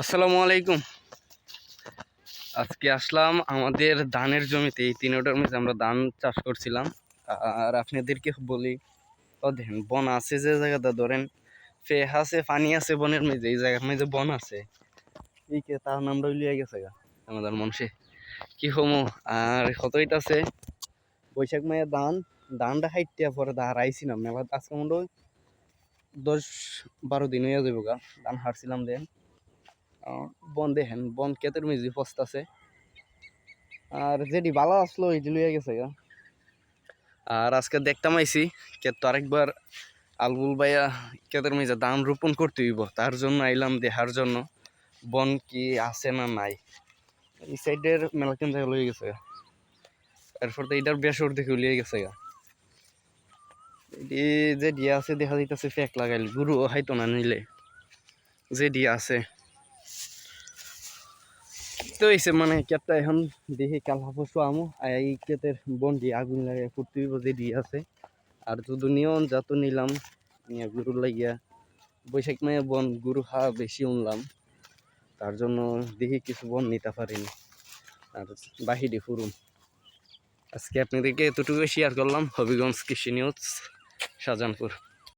আসসালামু আলাইকুম। আজকে আসলাম আমাদের ধানের জমিতে। এই তিনটার মধ্যে আমরা ধান চাষ করছিলাম। আর আপনাদেরকে বলি দেখেন, বন আছে যে জায়গাটা, ধরেন ফেহ আছে, পানি আছে, বনের মধ্যে, এই জায়গার মধ্যে বন আছে। এই কে, তার নামটা লিয়ে গেছে গা, আমাদের মানুষে কি হমো? আর হতইট আছে? বৈশাখ মায়ের ধান, ধানটা হাইটিয়া পরে দা হারাইছি না মেলা আজকে মনে দশ বারো দিন হয়ে যাব গা, ধান হারছিলাম দেন। বন দেখেন বন কেতের মিজি আছে। আর যেটি ভালো আসলো, এটি লইয়া গেছে গা। আর আজকে দেখতাম আইছি কে তো আরেকবার আলবুল ভাইয়া কেতের মিজে ধান রোপণ করতে হইব, তার জন্য আইলাম দেহার জন্য। বন কি আছে না নাই। এই সাইডের মেলা কেন জায়গা লইয়া গেছে গা। এরপর তো এটার বেসর দেখে লিয়ে গেছে গা। এটি যে দিয়া আছে, দেখা যাইতেছে ফেক লাগাইল গুরু হাইতো না নিলে যে দিয়া আছে। তো হয়েছে মানে কেটটা এখন দেখি কাল হাফসু আমু এই বন দিয়ে আগুন লাগে ফুটতে যে দিয়ে আছে। আর যদি নিয়ন যত নিলাম, নিয়ে গরু লাগিয়া। বৈশাখ মায়ে বন গরু হা বেশি উনলাম। তার জন্য দেখি কিছু বন নিতে পারিনি। আর বাহিরে ফুরুম। আজকে আপনাদেরকে এতটুকু শেয়ার করলাম। হবিগঞ্জ কৃষি নিউজ শাহজাহানপুর।